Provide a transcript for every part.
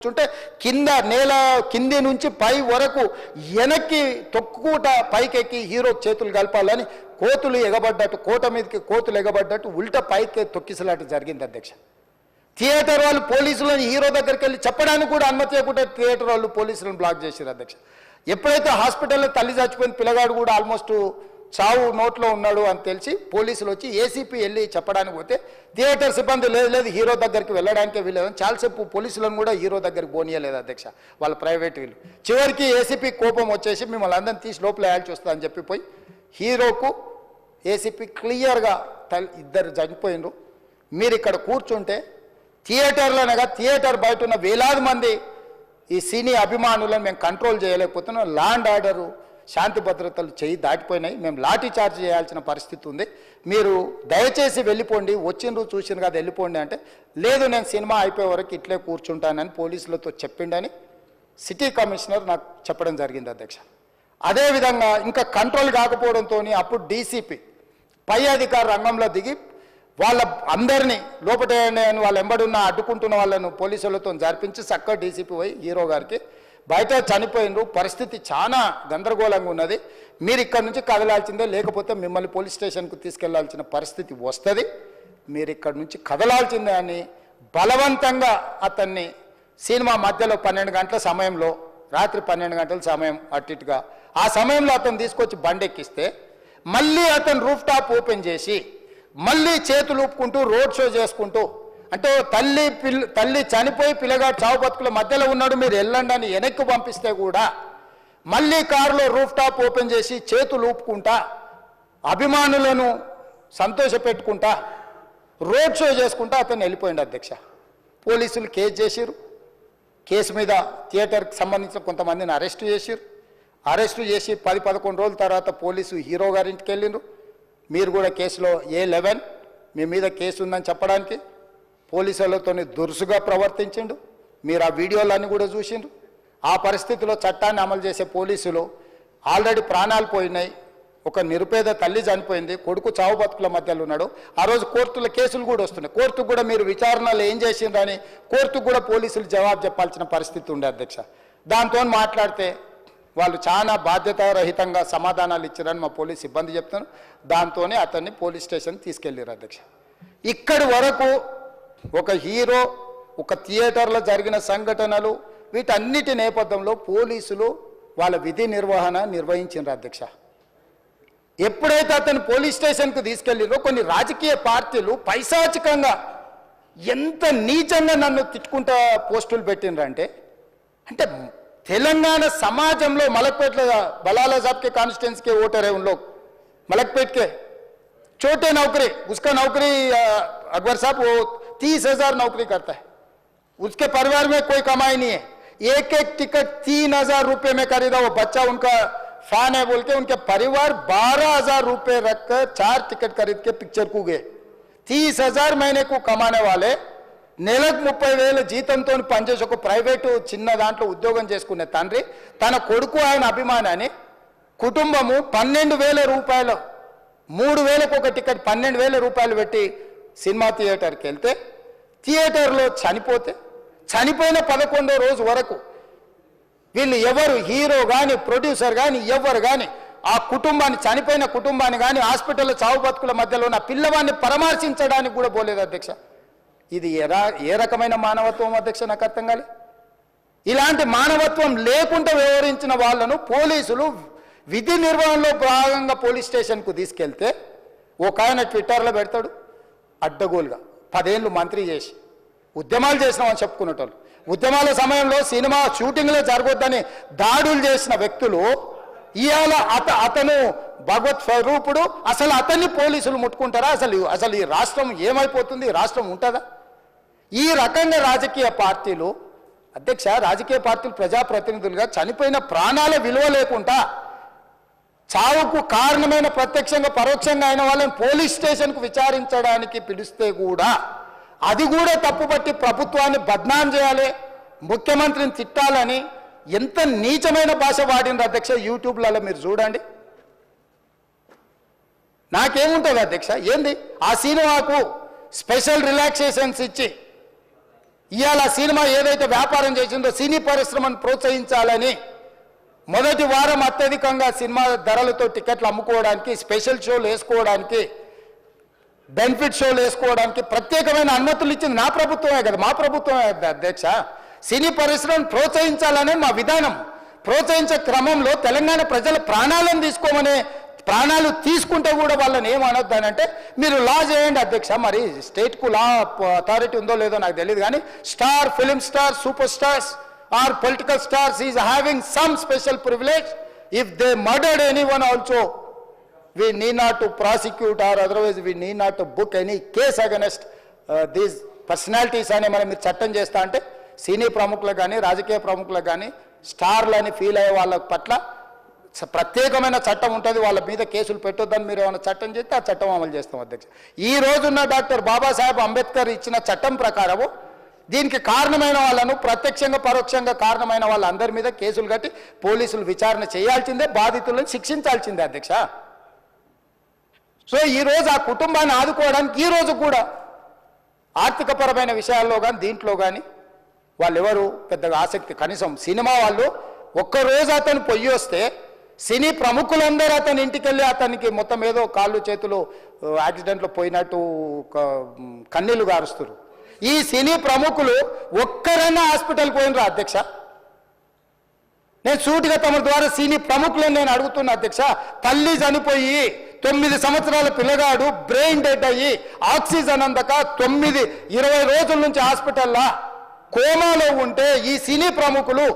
చూంటే కింద నేల కింది నుంచి పై వరకు వెనక్కి తొక్కుట పైకెక్కి హీరో చేతులు కలపాలని కోతులు ఎగబడ్డట్టు కోట మీదకి కోతులు ఎగబడ్డట్టు ఉల్ట పైకి తొక్కిసలాట జరిగింది అధ్యక్ష. థియేటర్ వాళ్ళు పోలీసులను హీరో దగ్గరికి వెళ్ళి చెప్పడానికి కూడా అనుమతి లేకుండా థియేటర్ వాళ్ళు పోలీసులను బ్లాక్ చేశారు అధ్యక్ష. ఎప్పుడైతే హాస్పిటల్లో తల్లి చచ్చిపోయిన పిల్లగాడు కూడా ఆల్మోస్ట్ చావు నోట్లో ఉన్నాడు అని తెలిసి పోలీసులు వచ్చి ఏసీపీ వెళ్ళి చెప్పడానికి పోతే థియేటర్ సిబ్బంది లేదు లేదు హీరో దగ్గరికి వెళ్ళడానికే వీళ్ళేదని చాలాసేపు పోలీసులను కూడా హీరో దగ్గరికి పోనీయలేదు అధ్యక్ష వాళ్ళ ప్రైవేట్ వీళ్ళు. చివరికి ఏసీపీ కోపం వచ్చేసి మిమ్మల్ని అందరిని తీసి లోపల వేయాల్సి వస్తుందని అని చెప్పి పోయి హీరోకు ఏసీపీ క్లియర్గా తల్ ఇద్దరు చనిపోయినరు మీరు ఇక్కడ కూర్చుంటే థియేటర్లోనగా థియేటర్ బయట ఉన్న వేలాది మంది ఈ సినీ అభిమానులను మేము కంట్రోల్ చేయలేకపోతున్నాం. ల్యాండ్ ఆర్డరు శాంతి భద్రతలు చేయి దాటిపోయినాయి. మేము లాఠీ చార్జ్ చేయాల్సిన పరిస్థితి ఉంది. మీరు దయచేసి వెళ్ళిపోండి. వచ్చిండ్రు చూసిండ్రు కదా వెళ్ళిపోండి అంటే లేదు నేను సినిమా అయిపోయే వరకు ఇట్లే కూర్చుంటానని పోలీసులతో చెప్పిండని సిటీ కమిషనర్ నాకు చెప్పడం జరిగింది అధ్యక్ష. అదేవిధంగా ఇంకా కంట్రోల్ కాకపోవడంతో అప్పుడు డీసీపీ పై అధికార రంగంలో దిగి వాళ్ళ అందరినీ లోపట వాళ్ళ ఎంబడున్న అడ్డుకుంటున్న వాళ్ళను పోలీసులతో జరిపించి చక్కగా డీసీపీ పోయి హీరో గారికి బయట చనిపోయినరు పరిస్థితి చాలా గందరగోళంగా ఉన్నది. మీరు ఇక్కడ నుంచి కదలాల్సిందే లేకపోతే మిమ్మల్ని పోలీస్ స్టేషన్కు తీసుకెళ్ళాల్సిన పరిస్థితి వస్తుంది. మీరు ఇక్కడ నుంచి కదలాల్సిందే అని బలవంతంగా అతన్ని సినిమా మధ్యలో పన్నెండు గంటల సమయంలో రాత్రి పన్నెండు గంటల సమయం అటు ఇటుగా ఆ సమయంలో అతను తీసుకొచ్చి బండెక్కిస్తే మళ్ళీ అతను రూఫ్ టాప్ ఓపెన్ చేసి మళ్ళీ చేతులు ఊపుకుంటూ రోడ్ షో చేసుకుంటూ అంటే తల్లి పిల్ల తల్లి చనిపోయి పిల్లగాడు చావు బతుకుల మధ్యలో ఉన్నాడు మీరు వెళ్ళండి అని వెనక్కి పంపిస్తే కూడా మళ్ళీ కారులో రూఫ్ టాప్ ఓపెన్ చేసి చేతులు ఊపుకుంటా అభిమానులను సంతోషపెట్టుకుంటా రోడ్ షో చేసుకుంటా అతను వెళ్ళిపోయింది అధ్యక్ష. పోలీసులు కేసు చేసిరు కేసు మీద థియేటర్కి సంబంధించిన కొంతమందిని అరెస్ట్ చేసిరు అరెస్టు చేసి పది పదకొండు రోజుల తర్వాత పోలీసు హీరో గారింటికి వెళ్ళిండ్రు. మీరు కూడా కేసులో ఏ లెవెన్ మీ మీద కేసు ఉందని చెప్పడానికి పోలీసులతో దురుసుగా ప్రవర్తించిండు. మీరు ఆ వీడియోలన్నీ కూడా చూసిండ్రు. ఆ పరిస్థితిలో చట్టాన్ని అమలు చేసే పోలీసులు ఆల్రెడీ ప్రాణాలు పోయినాయి. ఒక నిరుపేద తల్లి చనిపోయింది. కొడుకు చావు బతుకుల మధ్యలో ఉన్నాడు. ఆ రోజు కోర్టుల కేసులు కూడా వస్తున్నాయి. కోర్టుకు కూడా మీరు విచారణలు ఏం చేసిండ్రని కోర్టుకు కూడా పోలీసులు జవాబు చెప్పాల్సిన పరిస్థితి ఉండే అధ్యక్ష. దాంతో మాట్లాడితే వాళ్ళు చాలా బాధ్యతారహితంగా సమాధానాలు ఇచ్చారని మా పోలీస్ సిబ్బంది చెప్తాను దాంతోనే అతన్ని పోలీస్ స్టేషన్ తీసుకెళ్ళారు అధ్యక్ష. ఇక్కడి వరకు ఒక హీరో ఒక థియేటర్లో జరిగిన సంఘటనలు వీటన్నిటి నేపథ్యంలో పోలీసులు వాళ్ళ విధి నిర్వహణ నిర్వహించారు అధ్యక్ష. ఎప్పుడైతే అతను పోలీస్ స్టేషన్కు తీసుకెళ్ళిరో కొన్ని రాజకీయ పార్టీలు పైశాచికంగా ఎంత నీచంగా నన్ను తిట్టుకుంటా పోస్టులు పెట్టినరంటే అంటే తెలంగాణ సమాజంలో మలక్పేట్ల బలాల సాబ్కే కాన్స్టిట్యున్సీకే ఓటర్ है చోటే लोग मलकपेट के అక్బర్ సాబ్ उसका तीस हजार नौकरी करता है उसके परिवार में कोई कमाई नहीं है एक एक टिकट तीन हजार रुपये में खरीदा वो बच्चा उनका फैन है बोल के उनके परिवार बारह हजार रुपये रखकर चार टिकट खरीद के पिक्चर को गए तीस हजार महीने को कमाने वाले నెలకు ముప్పై వేల జీతంతో పనిచేసి ఒక ప్రైవేటు చిన్న దాంట్లో ఉద్యోగం చేసుకునే తండ్రి తన కొడుకు ఆయన అభిమానాన్ని కుటుంబము పన్నెండు వేల రూపాయలు మూడు వేలకు ఒక టికెట్ పన్నెండు వేల రూపాయలు పెట్టి సినిమా థియేటర్కి వెళ్తే థియేటర్లో చనిపోతే చనిపోయిన పదకొండో రోజు వరకు వీళ్ళు ఎవరు హీరో కానీ ప్రొడ్యూసర్ కానీ ఎవరు కానీ ఆ కుటుంబాన్ని చనిపోయిన కుటుంబాన్ని కానీ హాస్పిటల్లో చావు బతుకుల మధ్యలో ఉన్న పిల్లవాడిని పరామర్శించడానికి కూడా పోలేదు అధ్యక్ష. ఇది ఎలా ఏ రకమైన మానవత్వం అధ్యక్ష నాకు అర్థం కాలే. ఇలాంటి మానవత్వం లేకుండా వ్యవహరించిన వాళ్ళను పోలీసులు విధి నిర్వహణలో భాగంగా పోలీస్ స్టేషన్కు తీసుకెళ్తే ఒక ఆయన ట్విట్టర్లో పెడతాడు అడ్డగోలుగా పదేళ్ళు మంత్రి చేసి ఉద్యమాలు చేసినామని చెప్పుకునేటోళ్ళు. ఉద్యమాల సమయంలో సినిమా షూటింగ్లో జరగొద్దని దాడులు చేసిన వ్యక్తులు ఇవాళ అత అతను భగవత్ స్వరూపుడు. అసలు అతన్ని పోలీసులు ముట్టుకుంటారా? అసలు అసలు ఈ రాష్ట్రం ఏమైపోతుంది? రాష్ట్రం ఉంటుందా? ఈ రకంగా రాజకీయ పార్టీలు అధ్యక్ష రాజకీయ పార్టీలు ప్రజాప్రతినిధులుగా చనిపోయిన ప్రాణాల విలువ లేకుండా చావుకు కారణమైన ప్రత్యక్షంగా పరోక్షంగా అయిన వాళ్ళని పోలీస్ స్టేషన్కు విచారించడానికి పిలిస్తే కూడా అది కూడా తప్పుపట్టి ప్రభుత్వాన్ని బద్నాం చేయాలి ముఖ్యమంత్రిని తిట్టాలని ఎంత నీచమైన భాష వాడిన అధ్యక్ష యూట్యూబ్లలో మీరు చూడండి. నాకేముంటుంది అధ్యక్ష? ఏంది? ఆ సినిమాకు స్పెషల్ రిలాక్సేషన్స్ ఇచ్చి ఇవాళ సినిమా ఏదైతే వ్యాపారం చేసిందో సినీ పరిశ్రమను ప్రోత్సహించాలని మొదటి వారం అత్యధికంగా సినిమా ధరలతో టికెట్లు అమ్ముకోవడానికి స్పెషల్ షోలు వేసుకోవడానికి బెనిఫిట్ షోలు వేసుకోవడానికి ప్రత్యేకమైన అనుమతులు ఇచ్చింది నా ప్రభుత్వమే కదా మా ప్రభుత్వమే కదా అధ్యక్ష. సినీ పరిశ్రమను ప్రోత్సహించాలనే మా విధానం. ప్రోత్సహించే క్రమంలో తెలంగాణ ప్రజల ప్రాణాలను తీసుకోమనే ప్రాణాలు తీసుకుంటే కూడా వాళ్ళని ఏమనొద్దు అని అంటే మీరు లా చేయండి అధ్యక్ష మరి స్టేట్కు లా అథారిటీ ఉందో లేదో నాకు తెలియదు కానీ star film star super stars are political stars is having some special privilege if they murdered any one also we need not to prosecute or otherwise we need not to book any case against uh, these అని మనం మీరు చట్టం చేస్తా అంటే సినీ ప్రముఖులకు కానీ రాజకీయ ప్రముఖులకు కానీ స్టార్లని ఫీల్ అయ్యే వాళ్ళ పట్ల ప్రత్యేకమైన చట్టం ఉంటుంది. వాళ్ళ మీద కేసులు పెట్టొద్దని మీరు ఏమైనా చట్టం చేస్తే ఆ చట్టం అమలు చేస్తాం అధ్యక్ష. ఈ రోజున్న డాక్టర్ బాబాసాహెబ్ అంబేద్కర్ ఇచ్చిన చట్టం ప్రకారము దీనికి కారణమైన వాళ్ళను ప్రత్యక్షంగా పరోక్షంగా కారణమైన వాళ్ళందరి మీద కేసులు కట్టి పోలీసులు విచారణ చేయాల్సిందే బాధితులను శిక్షించాల్సిందే అధ్యక్ష. సో ఈ రోజు ఆ కుటుంబాన్ని ఆదుకోవడానికి ఈ రోజు కూడా ఆర్థికపరమైన విషయాల్లో కానీ దీంట్లో కానీ వాళ్ళు ఎవరు పెద్దగా ఆసక్తి కనీసం సినిమా వాళ్ళు ఒక్కరోజు అతను పొయ్యి వస్తే సినీ ప్రముఖులందరూ అతని ఇంటికి వెళ్ళి అతనికి మొత్తం ఏదో కాళ్ళు చేతులు యాక్సిడెంట్లో పోయినట్టు కన్నీళ్ళు గారుస్తారు ఈ సినీ ప్రముఖులు ఒక్కరైనా హాస్పిటల్ పోయినరా అధ్యక్ష. నేను సూటిగా తమ ద్వారా సినీ ప్రముఖులను నేను అడుగుతున్నా అధ్యక్ష తల్లి చనిపోయి తొమ్మిది సంవత్సరాల పిల్లగాడు బ్రెయిన్ డెడ్ అయ్యి ఆక్సిజన్ అందక తొమ్మిది ఇరవై రోజుల నుంచి హాస్పిటల్లా కోమాలో ఉంటే ఈ సినీ ప్రముఖులు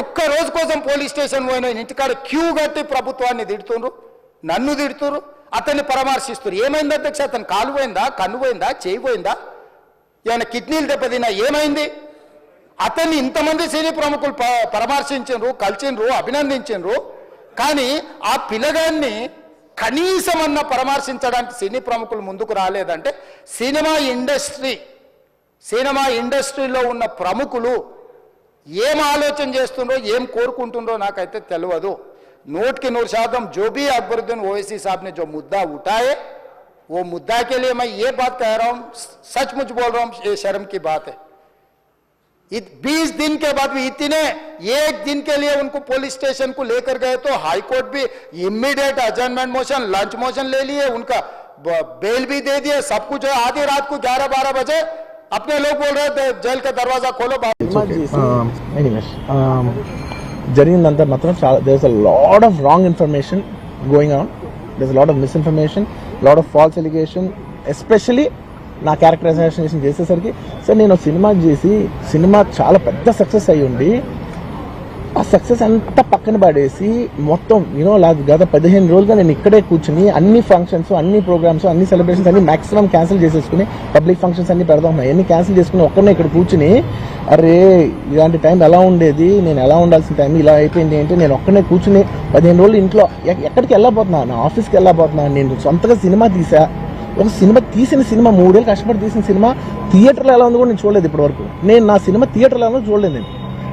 ఒక్క రోజు కోసం పోలీస్ స్టేషన్ పోయిన ఇంటికాడ క్యూ కట్టి ప్రభుత్వాన్ని తిడుతుండ్రు నన్ను తిడుతురు అతన్ని పరామర్శిస్తున్నారు ఏమైంది అధ్యక్ష? అతను కాలు పోయిందా కన్ను పోయిందా చేయి పోయిందా? ఏమైనా కిడ్నీలు దెబ్బతిన్నా ఏమైంది? అతన్ని ఇంతమంది సినీ ప్రముఖులు పరామర్శించరు కలిసినరు అభినందించరు కానీ ఆ పిల్లగాన్ని కనీసం అన్న పరామర్శించడానికి సినీ ప్రముఖులు ముందుకు రాలేదంటే సినిమా ఇండస్ట్రీ సినిమా ఇండస్ట్రీలో ఉన్న ప్రముఖులు ఏం ఆలోచన చేస్తుండ్రో ఏం కోరుకుంటుండ్రో నాకైతే తెలియదు నూటికి నూరు శాతం జోబీ అక్బరుద్దీన్ ఓవైసీ సాబ్ని జో ముద్దా ఉఠాయే. वो मुद्दा के लिए मैं ये बात कह रहा हूँ सचमुच बोल रहा हूँ ये शर्म की बात है बीस दिन के बाद भी इतने एक दिन के लिए उनको पुलिस स्टेशन को लेकर गए तो हाई कोर्ट भी immediate adjournment motion lunch motion ले लिए उनका ब- बेल भी दे दिए सब कुछ है आधी रात को 11 12 बजे अपने लोग बोल रहे थे जेल का दरवाजा खोलो बाहर ఎనీవేస్ జరిగిందంతా మాత్రం చాలా there's a lot of wrong information going on there's lot of misinformation lot of false allegation especially నా క్యారెక్టర్ చేసేసరికి. సార్ నేను సినిమా చేసి సినిమా చాలా పెద్ద సక్సెస్ అయ్యి ఉండి ఆ సక్సెస్ అంతా పక్కన పడేసి మొత్తం యూనో గత పదిహేను రోజులుగా నేను ఇక్కడే కూర్చుని అన్ని ఫంక్షన్స్ అన్ని ప్రోగ్రామ్స్ అన్ని సెలబ్రేషన్స్ అన్ని మాక్సిమం క్యాన్సిల్ చేసేసుకుని పబ్లిక్ ఫంక్షన్స్ అన్ని పెడదాం ఉన్నాయి అన్ని క్యాన్సిల్ చేసుకుని ఒక్కనే ఇక్కడ కూర్చుని అరే ఇలాంటి టైం ఎలా ఉండేది? నేను ఎలా ఉండాల్సిన టైం ఇలా అయిపోయింది ఏంటి? నేను ఒక్కనే కూర్చుని పదిహేను రోజులు ఇంట్లో ఎక్కడికి వెళ్ళబోతున్నా? నా ఆఫీస్కి వెళ్ళబోతున్నా? నేను సొంతగా సినిమా తీసా. ఒక సినిమా తీసిన సినిమా మూడేళ్ళు కష్టపడి తీసిన సినిమా థియేటర్లో ఎలా ఉంది కూడా నేను చూడలేదు ఇప్పటివరకు. నేను నా సినిమా థియేటర్లో ఎలా చూడలేదు నేను.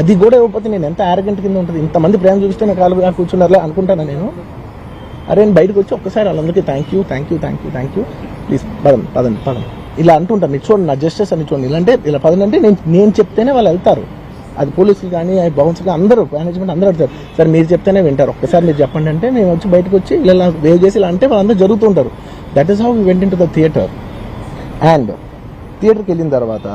అది కూడా ఇవ్వకపోతే నేను ఎంత ఆరగంట కింద ఉంటుంది? ఇంతమంది ప్రేమ చూపిస్తే నా కాలు కూర్చున్నారులే అనుకుంటాను నేను? అరే నేను బయటకు వచ్చి ఒక్కసారి వాళ్ళందరికీ thank you thank you thank you thank you please పదండి పదండి పదండి. ఇలా అంటుంటాను మీరు చూడండి నా జస్టిస్ అని చూడండి. ఇలాంటే ఇలా పదండి అంటే నేను నేను చెప్తేనే వాళ్ళు వెళ్తారు. అది పోలీసులు కానీ బౌన్స్ కానీ అందరూ మేనేజ్మెంట్ అందరూ అడుగుతారు సార్ మీరు చెప్తేనే వింటారు. ఒక్కసారి మీరు చెప్పండి అంటే నేను వచ్చి బయటకు వచ్చి ఇలా వేవ్ చేసి ఇలా అంటే వాళ్ళందరూ జరుగుతుంటారు that is how we went in to the theatre and థియేటర్కి వెళ్ళిన తర్వాత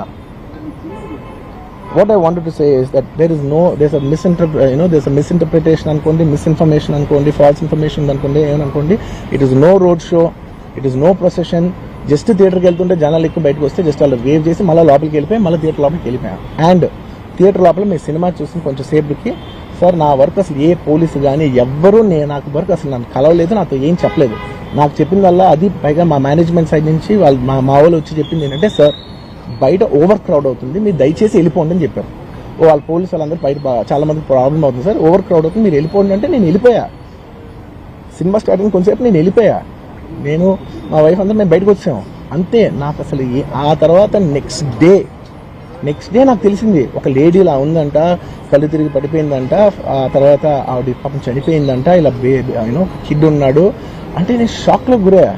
what I wanted to say is that there is no there's a misinterpret uh, you know there's a misinterpretation అనుకోండి మిస్ఇన్ఫర్మేషన్ అనుకోండి false information అనుకోండి ఏమనుకోండి it is no road show it is no procession just థియేటర్కి వెళ్తుంటే జనాలు ఎక్కువ బయటకు వస్తే just వాళ్ళు వేవ్ చేసి మళ్ళీ లోపలికి వెళ్ళిపోయి మళ్ళీ థియేటర్ లోపలికి వెళ్ళిపోయాం అండ్ థియేటర్ లోపల మీ సినిమా చూసిన కొంచెం సేపుకి సార్ నా వర్క్ అసలు ఏ పోలీసు కానీ ఎవ్వరూ నేను నాకు వర్క్ అసలు నన్ను కలవలేదు నాతో ఏం చెప్పలేదు. నాకు చెప్పిన వల్ల అది పైగా మా మేనేజ్మెంట్ సైడ్ నుంచి వాళ్ళు మా మా వాళ్ళు వచ్చి చెప్పింది ఏంటంటే సార్ బయట ఓవర్ క్రౌడ్ అవుతుంది. మీరు దయచేసి వెళ్ళిపోండి అని చెప్పారు. ఓ వాళ్ళ పోలీసు వాళ్ళందరూ బయట చాలా మంది ప్రాబ్లం అవుతుంది సార్. ఓవర్ క్రౌడ్ అవుతుంది. మీరు వెళ్ళిపోండి అంటే నేను వెళ్ళిపోయా. సినిమా స్టార్టింగ్ కొంచెంసేపు నేను వెళ్ళిపోయా. నేను మా వైఫ్ అందరూ మేము బయటకు వచ్చాము. అంతే. నాకు అసలు ఆ తర్వాత నెక్స్ట్ డే నెక్స్ట్ డే నాకు తెలిసింది. ఒక లేడీ ఇలా ఉందంట కళ్ళు తిరిగి పడిపోయిందంట ఆ తర్వాత ఆవిడ పాపం చనిపోయిందంట ఇలా బే యూనో కిడ్ ఉన్నాడు. అంటే నేను షాక్లో గురయ్యా.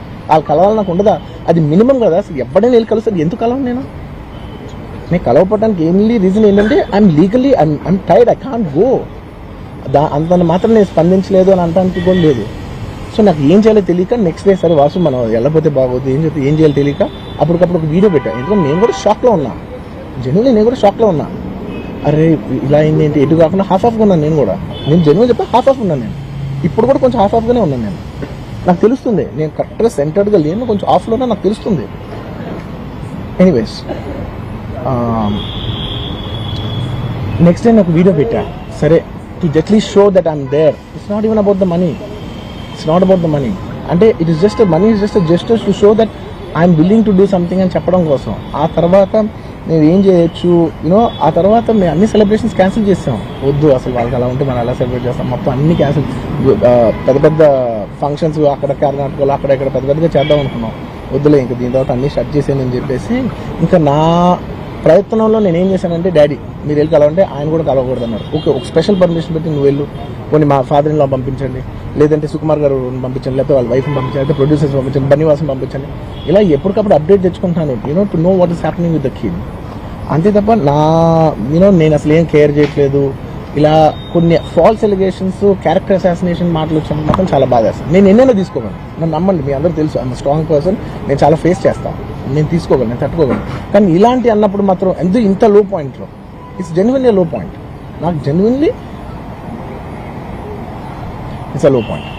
వాళ్ళు కలవాలి నాకు ఉండదా? అది మినిమం కదా అసలు ఎప్పుడైనా వెళ్ళి కలుస్తాను ఎందుకు కలవను నేను? నేను కలవపడడానికి ఏంటి రీజన్ ఏంటంటే I'm legally I'm I'm tired I can't go దా అంత మాత్రం నేను స్పందించలేదు అని అంటానికి కూడా లేదు. సో నాకు ఏం చేయాలో తెలియక నెక్స్ట్ డే సరే వాసు మనం వెళ్ళకపోతే బాగోదు ఏం చెప్పి ఏం చేయాలో తెలియక అప్పటికప్పుడు ఒక వీడియో పెట్టాను ఎందుకంటే నేను కూడా షాక్లో ఉన్నా. జనరల్లీ నేను కూడా షాక్లో ఉన్నా. అరే ఇలా ఏంటి? ఎటు కాకుండా హాఫ్ ఆఫ్గా ఉన్నాను నేను కూడా. నేను జనరల్ చెప్పి హాఫ్ ఆఫ్ ఉన్నాను నేను. ఇప్పుడు కూడా కొంచెం హాఫ్ ఆఫ్గానే ఉన్నాను నేను. నాకు తెలుస్తుంది. నేను కరెక్ట్గా సెంటర్డ్గా లేను కొంచెం ఆఫ్లోనే నాకు తెలుస్తుంది. ఎనీవేస్ నెక్స్ట్ డే ఒక వీడియో పెట్టా. సరే to just show that I'm there it's not even about the money it's not about the money అంటే it is just money is just just to show that I'm willing to do something అని చెప్పడం కోసం. ఆ తర్వాత మేము ఏం చేయొచ్చు? You know ఆ తర్వాత మేము అన్ని సెలబ్రేషన్స్ క్యాన్సిల్ చేస్తాం వద్దు అసలు వాళ్ళకి అలా ఉంటే మనం ఎలా సెలబ్రేట్ చేస్తాం? మొత్తం అన్ని క్యాన్సిల్ పెద్ద పెద్ద ఫంక్షన్స్ అక్కడ కర్ణాటకలో అక్కడ ఇక్కడ పెద్ద పెద్దగా చేద్దాం అనుకున్నాం. వద్దులే ఇంకా దీని తర్వాత అన్ని షట్ చేసేయని చెప్పేసి ఇంకా నా ప్రయత్నంలో నేను ఏం చేశానంటే డాడీ మీరు వెళ్ళి కలవంటే ఆయన కూడా కలవకూడదు అన్నారు. ఓకే ఒక స్పెషల్ పర్మిషన్ పెట్టి నువ్వు వెళ్ళు. కొన్ని మా ఫాదర్ ఇన్లో పంపించండి. లేదంటే సుకుమార్ గారు పంపించండి లేకపోతే వాళ్ళ వైఫ్ని పంపించండి లేకపోతే ప్రొడ్యూసర్స్ పంపించండి బన్నివాసం పంపించండి. ఇలా ఎప్పటికప్పుడు అప్డేట్ తెచ్చుకుంటాను. You know to know what is happening with the kid అంతే తప్ప నా యూనో నేను అసలు ఏం కేర్ చేయట్లేదు. ఇలా కొన్ని ఫాల్స్ ఎలిగేషన్స్ క్యారెక్టర్ అసాసినేషన్ మాటలు వచ్చినప్పుడు మాత్రం చాలా బాగా చేస్తాను. నేను ఎన్నైనా తీసుకోగలను. నన్ను నమ్మండి మీ అందరూ తెలుసు. ఐఎమ్ స్ట్రాంగ్ పర్సన్ నేను చాలా ఫేస్ చేస్తాను. నేను తీసుకోగలను నేను తట్టుకోగలను. కానీ ఇలాంటి అన్నప్పుడు మాత్రం ఎంత ఇంత లో? పాయింట్లో ఇట్స్ జెన్యున్లీ లో పాయింట్ నాకు genuinely it's a low point